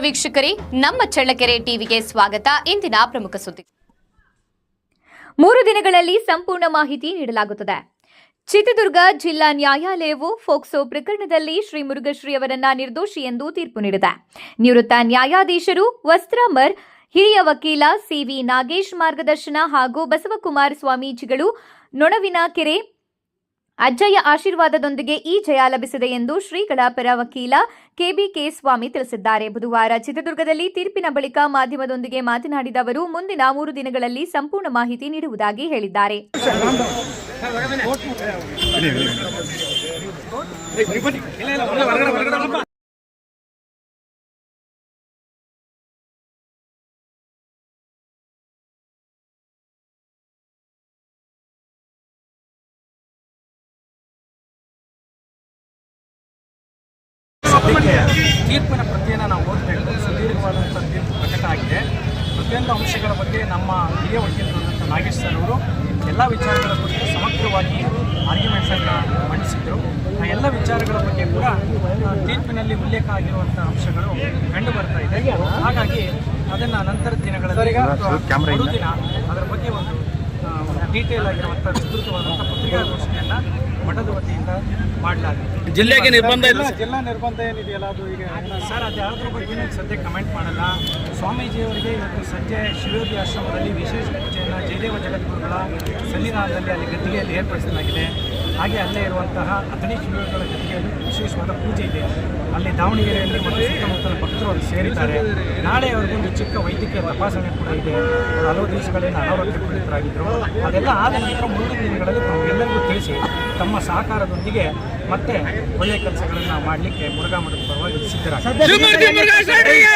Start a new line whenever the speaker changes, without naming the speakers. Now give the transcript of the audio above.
ವೀಕ್ಷಕರೇ, ನಮ್ಮ ಚಳ್ಳಕೆರೆ ಟಿವಿಗೆ ಸ್ವಾಗತ. ಇಂದಿನ ಪ್ರಮುಖ ಸುದ್ದಿ.
ಮೂರು ದಿನಗಳಲ್ಲಿ ಸಂಪೂರ್ಣ ಮಾಹಿತಿ ನೀಡಲಾಗುತ್ತದೆ. ಚಿತ್ರದುರ್ಗ ಜಿಲ್ಲಾ ನ್ಯಾಯಾಲಯವು ಫೋಕ್ಸೋ ಪ್ರಕರಣದಲ್ಲಿ ಶ್ರೀ ಮುರುಘಶ್ರೀ ಅವರನ್ನ ನಿರ್ದೋಷಿ ಎಂದು ತೀರ್ಪು ನೀಡಿದೆ. ನಿವೃತ್ತ ನ್ಯಾಯಾಧೀಶರು ವಸ್ತ್ರಾಮರ್, ಹಿರಿಯ ವಕೀಲ ಸಿವಿ ನಾಗೇಶ್ ಮಾರ್ಗದರ್ಶನ ಹಾಗೂ ಬಸವಕುಮಾರ್ ಸ್ವಾಮೀಜಿಗಳು ನೊಣವಿನ ಕೆರೆ ಅಜ್ಜಯ್ಯ ಆಶೀರ್ವಾದದೊಂದಿಗೆ ಈ ಜಯ ಲಭಿಸಿದೆ ಎಂದು ಶ್ರೀಗಳ ಪರ ವಕೀಲ ಕೆಬಿಕೆ ಸ್ವಾಮಿ ತಿಳಿಸಿದ್ದಾರೆ ಬುಧವಾರ ಚಿತ್ರದುರ್ಗದಲ್ಲಿ ತೀರ್ಪಿನ ಬಳಿಕ ಮಾಧ್ಯಮದೊಂದಿಗೆ ಮಾತನಾಡಿದ ಅವರು ಮುಂದಿನ ಮೂರು ದಿನಗಳಲ್ಲಿ ಸಂಪೂರ್ಣ ಮಾಹಿತಿ ನೀಡುವುದಾಗಿ ಹೇಳಿದ್ದಾರೆ
ತೀರ್ಪಿನ ಪ್ರತಿಯನ್ನು ನಾವು ಓದಬೇಕು ಸುದೀರ್ಘವಾದಂಥ ತೀರ್ಪು ಪ್ರಕಟ ಆಗಿದೆ. ಪ್ರತಿಯೊಂದು ಅಂಶಗಳ ಬಗ್ಗೆ ನಮ್ಮ ಹಿರಿಯ ವಕೀಲರಾದಂಥ ನಾಗೇಶ್ ಸರ್ ಅವರು ಎಲ್ಲ ವಿಚಾರಗಳ ಕುರಿತು ಸಮಗ್ರವಾಗಿ ಆರ್ಗ್ಯುಮೆಂಟ್ಸನ್ನು ಮಂಡಿಸಿದ್ದರು ಆ ಎಲ್ಲ ವಿಚಾರಗಳ ಬಗ್ಗೆ ಕೂಡ ತೀರ್ಪಿನಲ್ಲಿ ಉಲ್ಲೇಖ ಆಗಿರುವಂಥ ಅಂಶಗಳು ಕಂಡು ಬರ್ತಾ ಇದೆ. ಹಾಗಾಗಿ ಅದನ್ನು ನಂತರ ದಿನಗಳಲ್ಲಿ ಮರುದಿನ ಅದರ ಬಗ್ಗೆ ಒಂದು ಡೀಟೇಲ್ ಆಗಿರುವಂಥ ವಿಸ್ತೃತವಾದಂಥ ಪತ್ರಿಕಾಗೋಷ್ಠಿಯನ್ನು ಮಠದ ವತಿಯಿಂದ ಮಾಡಲಾಗಿದೆ.
ಜಿಲ್ಲೆಗೆ ನಿರ್ಬಂಧ ಇಲ್ಲ?
ಜಿಲ್ಲಾ ನಿರ್ಬಂಧ ಏನಿದೆಯಲ್ಲ ಅದು ಈಗ ಸರ್ ಅದು ಯಾವುದ್ರ ಬಗ್ಗೆ ಸದ್ಯ ಕಮೆಂಟ್ ಮಾಡಲ್ಲ. ಸ್ವಾಮೀಜಿಯವರಿಗೆ ಇವತ್ತು ಸಂಜೆ ಶಿವಯೋಗಿ ಆಶ್ರಮದಲ್ಲಿ ವಿಶೇಷ ಪೂಜೆಯನ್ನು ಜಯದೇವ ಜಗದ್ಗುರುಗಳ ಸನ್ನಿಧಾನದಲ್ಲಿ ಅಲ್ಲಿ ಗದ್ದಿಗೆಯಲ್ಲಿ ಏರ್ಪಡಿಸಲಾಗಿದೆ. ಹಾಗೆ ಅಲ್ಲೇ ಇರುವಂತಹ ಅಥಣಿ ಶಿಬಿರಗಳ ಜೊತೆಗೆ ಒಂದು ವಿಶೇಷವಾದ ಪೂಜೆ ಇದೆ. ಅಲ್ಲಿ ದಾವಣಗೆರೆಯಲ್ಲಿ ಮತ್ತು ಸುತ್ತಮುತ್ತಲ ಭಕ್ತರು ಅಲ್ಲಿ ಸೇರಿದ್ದಾರೆ. ನಾಳೆ ಅವ್ರಿಗೊಂದು ಚಿಕ್ಕ ವೈದ್ಯಕೀಯ ತಪಾಸಣೆ ಕೂಡ ಇದೆ. ಹಲವು ದಿವಸಗಳಿಂದ ಅನಾರೋಗ್ಯ ಪೀಡಿತರಾಗಿದ್ದರು ಅದೆಲ್ಲ ಆದ ನಂತರ ಮುಂದಿನ ದಿನಗಳಲ್ಲಿ ತಾವೆಲ್ಲರಿಗೂ ತಿಳಿಸಿ ತಮ್ಮ ಸಹಕಾರದೊಂದಿಗೆ ಮತ್ತೆ ಒಳ್ಳೆಯ ಕೆಲಸಗಳನ್ನು ಮಾಡಲಿಕ್ಕೆ ಮುರುಘಾ ಮಠದ ಪರವಾಗಿ
ಶರಣರಿಗೆ!